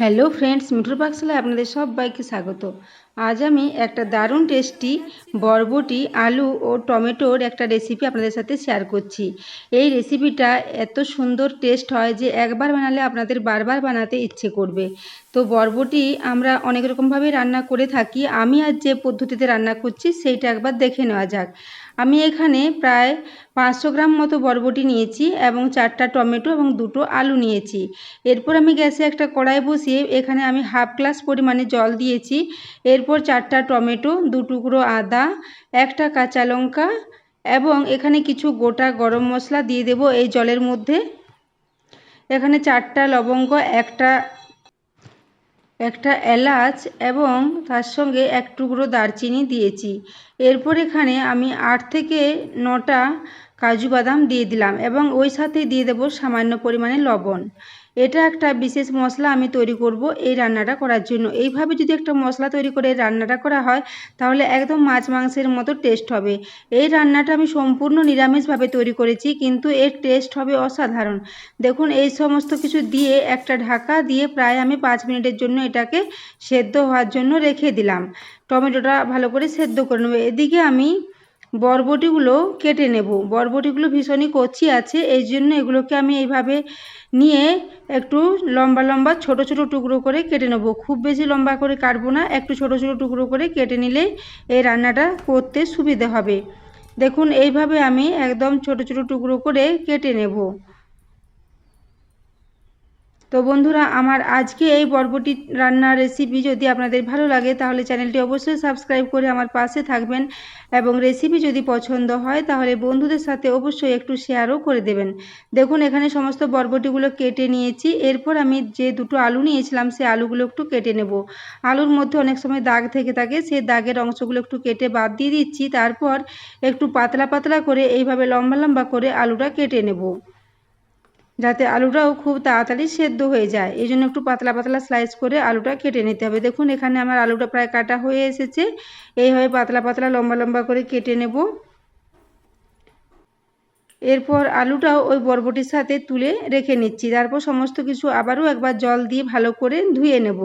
Hello friends মিঠুর পাকশালায় আপনাদের সবাইকে স্বাগত। আজ আমি একটা দারুণ টেস্টি বরবটি, আলু ও টমেটোর একটা রেসিপি আপনাদের সাথে শেয়ার করছি। এই রেসিপিটা এত সুন্দর টেস্ট হয় যে একবার বানালে আপনাদের বারবার বানাতে ইচ্ছে করবে। তো বরবটি আমরা অনেক রকমভাবে রান্না করে থাকি। আমি আজ যে পদ্ধতিতে রান্না করছি সেইটা একবার দেখে নেওয়া যাক। আমি এখানে প্রায় পাঁচশো গ্রাম মতো বরবটি নিয়েছি এবং চারটা টমেটো এবং দুটো আলু নিয়েছি। এরপর আমি গ্যাসে একটা কড়াই বসিয়ে এখানে আমি হাফ গ্লাস পরিমাণে জল দিয়েছি। এরপর চারটা টমেটো, দু টুকরো আদা, একটা কাঁচা লঙ্কা এবং এখানে কিছু গোটা গরম মশলা দিয়ে দেব এই জলের মধ্যে। এখানে চারটা লবঙ্গ, একটা একটা এলাচ এবং তার সঙ্গে এক টুকরো দারচিনি দিয়েছি। এরপর এখানে আমি আট থেকে নটা কাজু বাদাম দিয়ে দিলাম এবং ওই সাথে দিয়ে দেব সামান্য পরিমাণে লবণ। এটা একটা বিশেষ মশলা আমি তৈরি করব এই রান্নাটা করার জন্য। এইভাবে যদি একটা মশলা তৈরি করে রান্নাটা করা হয়, তাহলে একদম মাছ মাংসের মতো টেস্ট হবে। এই রান্নাটা আমি সম্পূর্ণ নিরামিষভাবে তৈরি করেছি, কিন্তু এর টেস্ট হবে অসাধারণ। দেখুন, এই সমস্ত কিছু দিয়ে একটা ঢাকা দিয়ে প্রায় আমি পাঁচ মিনিটের জন্য এটাকে সেদ্ধ হওয়ার জন্য রেখে দিলাম। টমেটোটা ভালো করে সেদ্ধ করে নেব। এদিকে আমি বরবটিগুলো কেটে নেব। বরবটিগুলো ভীষণই কচি আছে, এই জন্য এগুলোকে আমি এইভাবে নিয়ে একটু লম্বা লম্বা ছোট ছোট টুকরো করে কেটে নেব। খুব বেশি লম্বা করে কাটবো না, একটু ছোট ছোট টুকরো করে কেটে নিলে এই রান্নাটা করতে সুবিধে হবে। দেখুন, এইভাবে আমি একদম ছোট ছোট টুকরো করে কেটে নেব। তো বন্ধুরা, আমার আজকে এই বরবটি রান্নার রেসিপি যদি আপনাদের ভালো লাগে, তাহলে চ্যানেলটি অবশ্যই সাবস্ক্রাইব করে আমার পাশে থাকবেন এবং রেসিপি যদি পছন্দ হয়, তাহলে বন্ধুদের সাথে অবশ্যই একটু শেয়ারও করে দেবেন। দেখুন, এখানে সমস্ত বরবটিগুলো কেটে নিয়েছি। এরপর আমি যে দুটো আলু নিয়েছিলাম সেই আলুগুলো একটু কেটে নেব। আলুর মধ্যে অনেক সময় দাগ থেকে থাকে সেই দাগের অংশগুলো একটু কেটে বাদ দিয়ে দিচ্ছি। তারপর একটু পাতলা পাতলা করে এইভাবে লম্বা লম্বা করে আলুটা কেটে নেব। যাতে আলুটাও খুব তাড়াতাড়ি সেদ্ধ হয়ে যায়। এই জন্য একটু পাতলা পাতলা স্লাইস করে আলুটা কেটে নিতে হবে। দেখুন, এখানে আমার আলুটা প্রায় কাটা হয়ে এসেছে। এইভাবে পাতলা পাতলা, লম্বা লম্বা করে কেটে নেব। এরপর আলুটাও ওই বরবটির সাথে তুলে রেখে নিচ্ছি। তারপর সমস্ত কিছু আবারও একবার জল দিয়ে ভালো করে ধুয়ে নেব।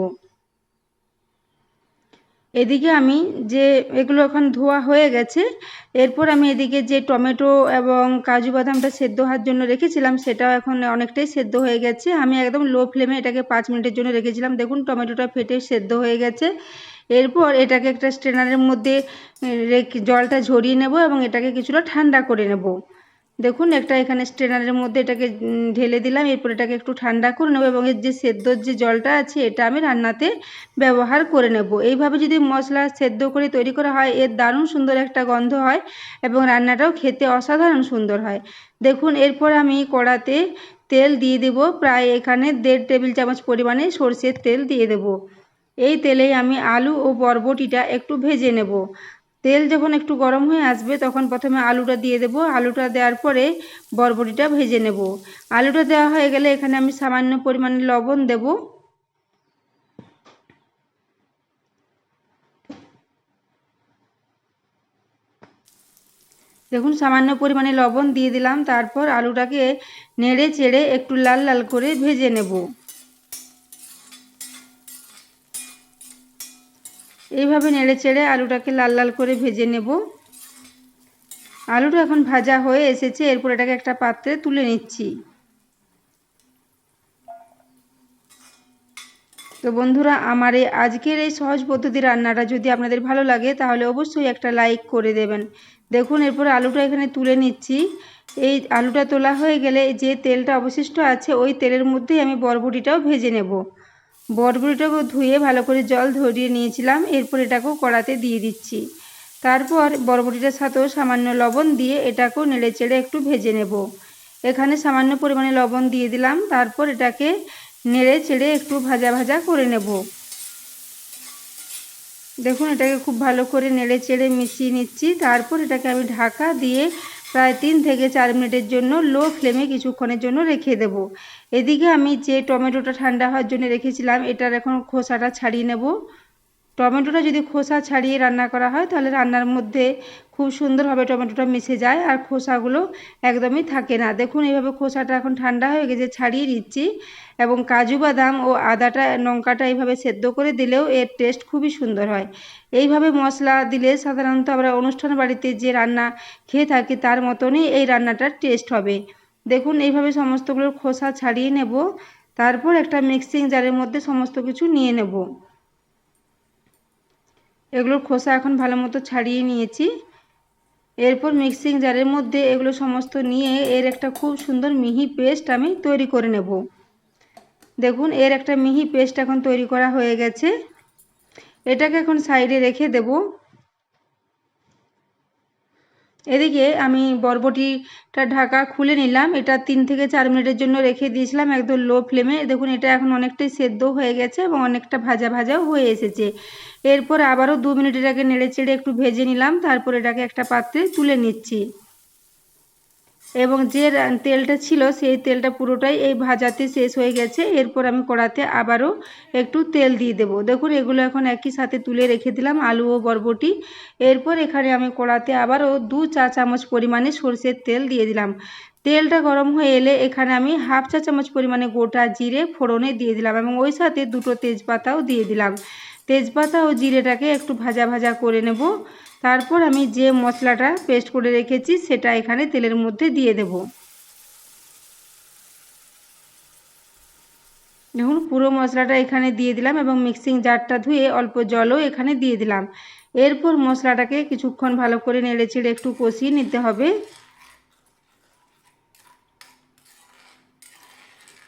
এদিকে আমি যে এগুলো এখন ধোয়া হয়ে গেছে, এরপর আমি এদিকে যে টমেটো এবং কাজু বাদামটা সেদ্ধ হওয়ার জন্য রেখেছিলাম, সেটাও এখন অনেকটাই সেদ্ধ হয়ে গেছে। আমি একদম লো ফ্লেমে এটাকে পাঁচ মিনিটের জন্য রেখেছিলাম। দেখুন, টমেটোটা ফেটে সেদ্ধ হয়ে গেছে। এরপর এটাকে একটা স্ট্রেনারের মধ্যে জলটা ঝরিয়ে নেব এবং এটাকে কিছুটা ঠান্ডা করে নেব। দেখুন, একটা এখানে স্ট্রেনারের মধ্যে এটাকে ঢেলে দিলাম। এরপর এটাকে একটু ঠান্ডা করে নেব এবং এর যে সেদ্ধর যে জলটা আছে, এটা আমি রান্নাতে ব্যবহার করে নেব। এইভাবে যদি মশলা সেদ্ধ করে তৈরি করা হয়, এর দারুণ সুন্দর একটা গন্ধ হয় এবং রান্নাটাও খেতে অসাধারণ সুন্দর হয়। দেখুন, এরপর আমি কড়াতে তেল দিয়ে দেব। প্রায় এখানে দেড় টেবিল চামচ পরিমাণে সর্ষের তেল দিয়ে দেব। এই তেলেই আমি আলু ও বরবটিটা একটু ভেজে নেব। তেল যখন একটু গরম হয়ে আসবে, তখন প্রথমে আলুটা দিয়ে দেব। আলুটা দেওয়ার পরে বরবটিটা ভেজে নেব। আলুটা দেওয়া হয়ে গেলে এখানে আমি সামান্য পরিমাণে লবণ দেব। দেখুন, সামান্য পরিমাণে লবণ দিয়ে দিলাম। তারপর আলুটাকে নেড়ে চেড়ে একটু লাল লাল করে ভেজে নেব। এইভাবে নেড়ে চেড়ে আলুটাকে লাল লাল করে ভেজে নেব। আলুটা এখন ভাজা হয়ে এসেছে, এরপর এটাকে একটা পাত্রে তুলে নিচ্ছি। তো বন্ধুরা, আমার এই আজকের এই সহজ পদ্ধতি রান্নাটা যদি আপনাদের ভালো লাগে, তাহলে অবশ্যই একটা লাইক করে দেবেন। দেখুন, এরপর আলুটা এখানে তুলে নিচ্ছি। এই আলুটা তোলা হয়ে গেলে যে তেলটা অবশিষ্ট আছে, ওই তেলের মধ্যেই আমি বরবটিটাও ভেজে নেব। বরবটিটাকেও ধুয়ে ভালো করে জল ধরিয়ে নিয়েছিলাম, এরপর এটাকেও কড়াতে দিয়ে দিচ্ছি। তারপর বরবটিটার সাথেও সামান্য লবণ দিয়ে এটাকেও নেড়ে চেড়ে একটু ভেজে নেব। এখানে সামান্য পরিমাণে লবণ দিয়ে দিলাম, তারপর এটাকে নেড়ে চেড়ে একটু ভাজা ভাজা করে নেব। দেখুন, এটাকে খুব ভালো করে নেড়ে চেড়ে মিশিয়ে নিচ্ছি। তারপর এটাকে আমি ঢাকা দিয়ে প্রায় তিন থেকে চার মিনিটের জন্য লো ফ্লেমে কিছুক্ষণের জন্য রেখে দেব। এদিকে আমি যে টমেটোটা ঠান্ডা হওয়ার জন্য রেখেছিলাম, এটার এখন খোসাটা ছাড়িয়ে নেব। টমেটোটা যদি খোসা ছাড়িয়ে রান্না করা হয়, তাহলে রান্নার মধ্যে খুব সুন্দরভাবে টমেটোটা মিশে যায় আর খোসাগুলো একদমই থাকে না। দেখুন, এইভাবে খোসাটা এখন ঠান্ডা হয়ে গেছে, ছাড়িয়ে দিচ্ছি এবং কাজু বাদাম ও আদাটা, লঙ্কাটা এইভাবে সেদ্ধ করে দিলেও এর টেস্ট খুবই সুন্দর হয়। এইভাবে মশলা দিলে সাধারণত আমরা অনুষ্ঠান বাড়িতে যে রান্না খেয়ে থাকি, তার মতনই এই রান্নাটার টেস্ট হবে। দেখুন, এইভাবে সমস্তগুলোর খোসা ছাড়িয়ে নেব, তারপর একটা মিক্সিং জারের মধ্যে সমস্ত কিছু নিয়ে নেব। এগুলোর খোসা এখন ভালো মতো ছাড়িয়ে নিয়েছি। এরপর মিক্সিং জারের মধ্যে এগুলো সমস্ত নিয়ে এর একটা খুব সুন্দর মিহি পেস্ট আমি তৈরি করে নেব। দেখুন, এর একটা মিহি পেস্ট এখন তৈরি করা হয়ে গেছে। এটাকে এখন সাইডে রেখে দেব। এদিকে আমি বরবটিটা ঢাকা খুলে নিলাম। এটা তিন থেকে চার মিনিটের জন্য রেখে দিয়েছিলাম একদম লো ফ্লেমে। দেখুন, এটা এখন অনেকটাই সেদ্ধ হয়ে গেছে এবং অনেকটা ভাজা ভাজাও হয়ে এসেছে। এরপর আবারও দু মিনিট এটাকে নেড়ে চেড়ে একটু ভেজে নিলাম। তারপর এটাকে একটা পাত্রে তুলে নিচ্ছি। এবং যে তেলটা ছিল সেই তেলটা পুরোটাই এই ভাজাতে শেষ হয়ে গেছে। এরপর আমি কড়াতে আবারও একটু তেল দিয়ে দেব। দেখুন, এগুলো এখন একই সাথে তুলে রেখে দিলাম, আলু ও বরবটি। এরপর এখানে আমি কড়াতে আবারও দু চা চামচ পরিমাণে সর্ষের তেল দিয়ে দিলাম। তেলটা গরম হয়ে এলে এখানে আমি হাফ চা চামচ পরিমাণে গোটা জিরে ফোড়নে দিয়ে দিলাম এবং ওই সাথে দুটো তেজপাতাও দিয়ে দিলাম। তেজপাতা ও জিরেটাকে একটু ভাজা ভাজা করে নেব। তারপর আমি যে মশলাটা পেস্ট করে রেখেছি, সেটা এখানে তেলের মধ্যে দিয়ে দেব। দেখুন, পুরো মশলাটা এখানে দিয়ে দিলাম এবং মিক্সিং জারটা ধুয়ে অল্প জলও এখানে দিয়ে দিলাম। এরপর মশলাটাকে কিছুক্ষণ ভালো করে নেড়ে ছেড়ে একটু কষিয়ে নিতে হবে।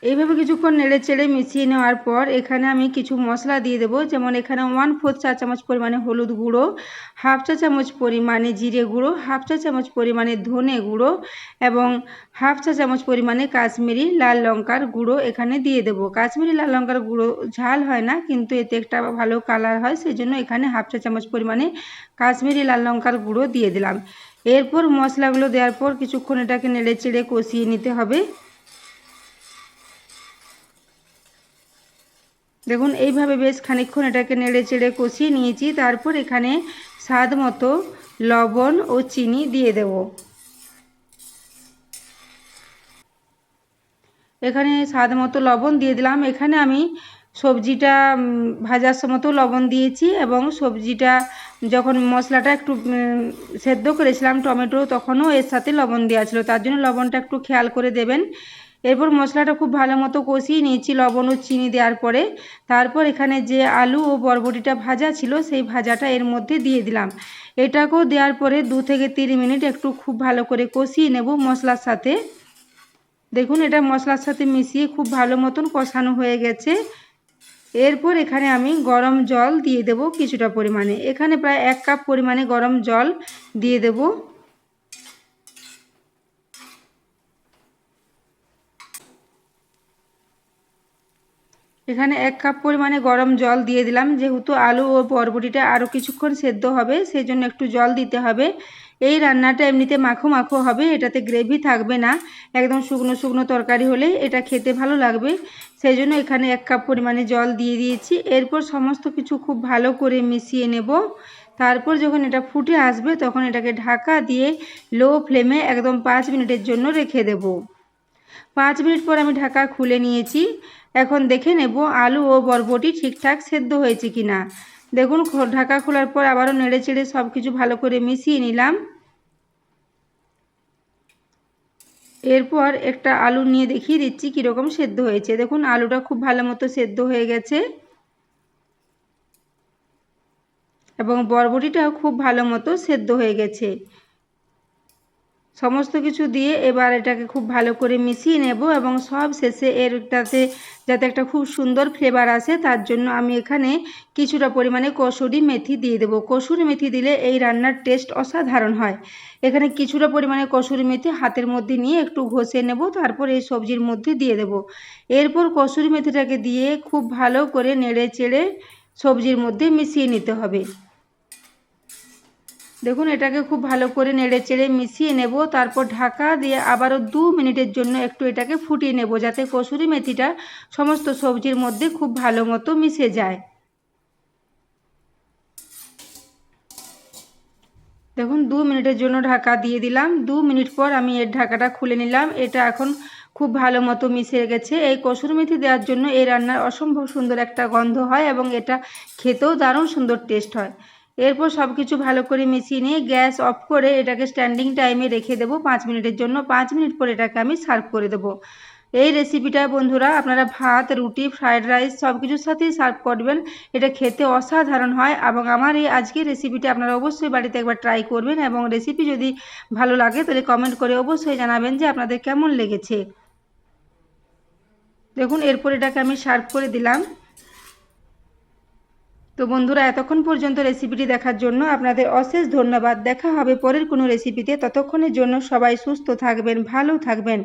এইভাবে কিছুক্ষণ নেড়ে চেড়ে মিশিয়ে নেওয়ার পর এখানে আমি কিছু মশলা দিয়ে দেবো। যেমন এখানে ওয়ান ফোর্থ চা চামচ পরিমাণে হলুদ গুঁড়ো হাফ চা চামচ পরিমাণে জিরে গুঁড়ো হাফ চা চামচ পরিমাণে ধনে গুঁড়ো এবং হাফ চা চামচ পরিমাণে কাশ্মীরি লাল লঙ্কার গুঁড়ো এখানে দিয়ে দেবো। কাশ্মীরি লাল লঙ্কার গুঁড়ো ঝাল হয় না, কিন্তু এতে একটা ভালো কালার হয় সেই জন্য এখানে হাফ চা চামচ পরিমাণে কাশ্মীরি লাল লঙ্কার গুঁড়ো দিয়ে দিলাম। এরপর মশলাগুলো দেওয়ার পর কিছুক্ষণ এটাকে নেড়ে চেড়ে কষিয়ে নিতে হবে। দেখুন, এইভাবে বেশ খানিক্ষণ এটাকে নেড়ে চেড়ে কষিয়ে নিয়েছি। তারপর এখানে স্বাদ মতো লবণ ও চিনি দিয়ে দেব। এখানে স্বাদ মতো লবণ দিয়ে দিলাম। এখানে আমি সবজিটা ভাজার সময়তেও লবণ দিয়েছি এবং সবজিটা যখন মশলাটা একটু সেদ্ধ করেছিলাম টমেটো, তখনও এর সাথে লবণ দেওয়া ছিল। তার জন্য লবণটা একটু খেয়াল করে দেবেন। এরপর মশলাটা খুব ভালো মতো কষিয়ে নিয়েছি, লবণ ও চিনি দেওয়ার পরে। তারপর এখানে যে আলু ও বরবটিটা ভাজা ছিল, সেই ভাজাটা এর মধ্যে দিয়ে দিলাম। এটাকেও দেওয়ার পরে দু থেকে তিন মিনিট একটু খুব ভালো করে কষিয়ে নেব মশলার সাথে। দেখুন, এটা মশলার সাথে মিশিয়ে খুব ভালো মতন কষানো হয়ে গেছে। এরপর এখানে আমি গরম জল দিয়ে দেব কিছুটা পরিমাণে। এখানে প্রায় এক কাপ পরিমাণে গরম জল দিয়ে দেব। এখানে এক কাপ পরিমাণে গরম জল দিয়ে দিলাম। যেহেতু আলু ও বরবটিটা আরও কিছুক্ষণ সেদ্ধ হবে সেই জন্য একটু জল দিতে হবে। এই রান্নাটা এমনিতে মাখো মাখো হবে, এটাতে গ্রেভি থাকবে না। একদম শুকনো শুকনো তরকারি হলে এটা খেতে ভালো লাগবে। সেই জন্য এখানে এক কাপ পরিমাণে জল দিয়ে দিয়েছি। এরপর সমস্ত কিছু খুব ভালো করে মিশিয়ে নেব। তারপর যখন এটা ফুটে আসবে, তখন এটাকে ঢাকা দিয়ে লো ফ্লেমে একদম পাঁচ মিনিটের জন্য রেখে দেব। পাঁচ মিনিট পর আমি ঢাকা খুলে নিয়েছি। এখন দেখে নেব আলু ও বরবটি ঠিকঠাক সেদ্ধ হয়েছে কি না দেখুন ঢাকা খোলার পর আবারও নেড়ে চেড়ে সব কিছু ভালো করে মিশিয়ে নিলাম। এরপর একটা আলু নিয়ে দেখিয়ে দিচ্ছি কীরকম সেদ্ধ হয়েছে। দেখুন, আলুটা খুব ভালো মতো সেদ্ধ হয়ে গেছে। এবং বরবটিটাও খুব ভালো মতো সেদ্ধ হয়ে গেছে। সমস্ত কিছু দিয়ে এবার এটাকে খুব ভালো করে মিশিয়ে নেব এবং সব শেষে এরটাতে যাতে একটা খুব সুন্দর ফ্লেভার আসে, তার জন্য আমি এখানে কিছুটা পরিমাণে কসুরি মেথি দিয়ে দেবো। কসুরি মেথি দিলে এই রান্নার টেস্ট অসাধারণ হয়। এখানে কিছুটা পরিমাণে কসুরি মেথি হাতের মধ্যে নিয়ে একটু ঘষে নেব, তারপর এই সবজির মধ্যে দিয়ে দেব। এরপর কসুরি মেথিটাকে দিয়ে খুব ভালো করে নেড়ে চেড়ে সবজির মধ্যে মিশিয়ে নিতে হবে। দেখুন, এটাকে খুব ভালো করে নেড়ে চেড়ে মিশিয়ে নেব। তারপর ঢাকা দিয়ে আবারও দু মিনিটের জন্য একটু এটাকে ফুটিয়ে নেব যাতে কসুরি মেথিটা সমস্ত সবজির মধ্যে খুব ভালো মতো মিশে যায়। দেখুন, দু মিনিটের জন্য ঢাকা দিয়ে দিলাম। দু মিনিট পর আমি এর ঢাকাটা খুলে নিলাম। এটা এখন খুব ভালো মতো মিশে গেছে। এই কসুর মেথি দেওয়ার জন্য এই রান্নার অসম্ভব সুন্দর একটা গন্ধ হয় এবং এটা খেতেও দারুণ সুন্দর টেস্ট হয়। এরপর সব কিছু ভালো করে মিশিয়ে নিয়ে গ্যাস অফ করে এটাকে স্ট্যান্ডিং টাইমে রেখে দেবো পাঁচ মিনিটের জন্য। পাঁচ মিনিট পর এটাকে আমি সার্ভ করে দেবো। এই রেসিপিটা বন্ধুরা, আপনারা ভাত, রুটি ফ্রায়েড রাইস সব কিছুর সাথেই সার্ভ করবেন। এটা খেতে অসাধারণ হয় এবং আমার এই আজকের রেসিপিটা আপনারা অবশ্যই বাড়িতে একবার ট্রাই করবেন এবং রেসিপি যদি ভালো লাগে তাহলে কমেন্ট করে অবশ্যই জানাবেন যে আপনাদের কেমন লেগেছে। দেখুন, এরপর এটাকে আমি সার্ভ করে দিলাম। তো বন্ধুরা, এতক্ষণ পর্যন্ত রেসিপিটি দেখার জন্য আপনাদের অশেষ ধন্যবাদ। দেখা হবে পরের কোনো রেসিপিতে ততক্ষণের জন্য সবাই সুস্থ থাকবেন, ভালো থাকবেন।